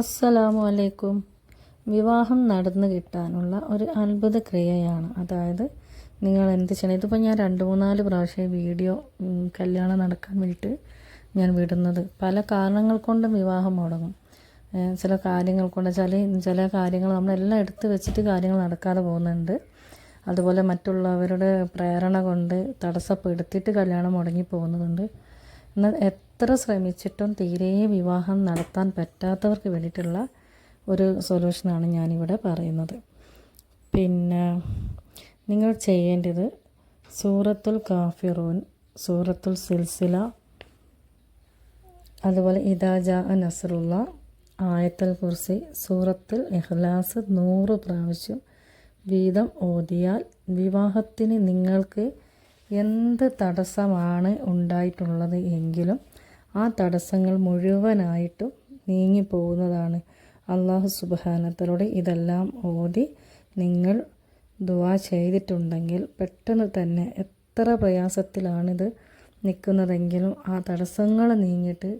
അസ്സലാമു അലൈക്കും വിവാഹം നടന്നു കിട്ടാനുള്ള ഒരു അത്ഭുത ക്രിയയാണ്. അതായത് നിങ്ങൾ എന്ത് ചെയ്യണം? ഇതിപ്പോൾ ഞാൻ രണ്ട് മൂന്നാൽ പ്രാവശ്യം വീഡിയോ കല്യാണം നടക്കാൻ വേണ്ടിയിട്ട് ഞാൻ വിടുന്നത്. പല കാരണങ്ങൾ കൊണ്ടും വിവാഹം മുടങ്ങും. ചില കാര്യങ്ങൾ കൊണ്ട് ചില ചില കാര്യങ്ങൾ നമ്മളെല്ലാം എടുത്തു വെച്ചിട്ട് കാര്യങ്ങൾ നടക്കാതെ പോകുന്നുണ്ട്. അതുപോലെ മറ്റുള്ളവരുടെ പ്രേരണ കൊണ്ട് തടസ്സപ്പെടുത്തിയിട്ട് കല്യാണം മുടങ്ങി പോകുന്നതുണ്ട് എന്നാൽ എത്ര ശ്രമിച്ചിട്ടും തീരെ വിവാഹം നടത്താൻ പറ്റാത്തവർക്ക് വേണ്ടിയിട്ടുള്ള ഒരു സൊല്യൂഷനാണ് ഞാനിവിടെ പറയുന്നത്. പിന്നെ നിങ്ങൾ ചെയ്യേണ്ടത് സൂറത്തുൽ കാഫിറൂൻ സൂറത്തുൽ സിൽസില അതുപോലെ ഇദാജ നസറുള്ള ആയത്തൽ കുർസി സൂറത്തിൽ ഇഖ്ലാസ് നൂറ് പ്രാവശ്യം വീതം ഓതിയാൽ വിവാഹത്തിന് നിങ്ങൾക്ക് എന്ത് തടസ്സമാണ് ഉണ്ടായിട്ടുള്ളത് എങ്കിലും ആ തടസ്സങ്ങൾ മുഴുവനായിട്ടും നീങ്ങിപ്പോകുന്നതാണ്. അള്ളാഹു സുബാനത്തിലൂടെ ഇതെല്ലാം ഓതി നിങ്ങൾ ദുവാ ചെയ്തിട്ടുണ്ടെങ്കിൽ പെട്ടെന്ന് തന്നെ എത്ര പ്രയാസത്തിലാണിത് നിൽക്കുന്നതെങ്കിലും ആ തടസ്സങ്ങൾ നീങ്ങിയിട്ട്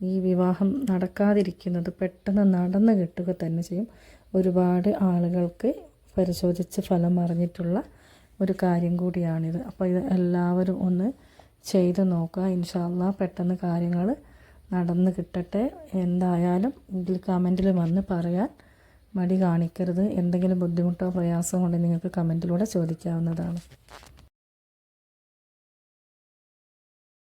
ഈ വിവാഹം നടക്കാതിരിക്കുന്നത് പെട്ടെന്ന് നടന്നു കിട്ടുക തന്നെ ചെയ്യും. ഒരുപാട് ആളുകൾക്ക് പരിശോധിച്ച് ഫലം അറിഞ്ഞിട്ടുള്ള ഒരു കാര്യം കൂടിയാണിത്. അപ്പോൾ ഇത് എല്ലാവരും ഒന്ന് ചെയ്ത് നോക്കുക. ഇൻഷാല്ല പെട്ടെന്ന് കാര്യങ്ങൾ നടന്ന് കിട്ടട്ടെ. എന്തായാലും ഇതിൽ കമന്റിൽ വന്ന് പറയാൻ മടി കാണിക്കരുത്. എന്തെങ്കിലും ബുദ്ധിമുട്ടോ പ്രയാസമോ ഉണ്ടെങ്കിൽ നിങ്ങൾക്ക് കമന്റിലൂടെ ചോദിക്കാവുന്നതാണ്.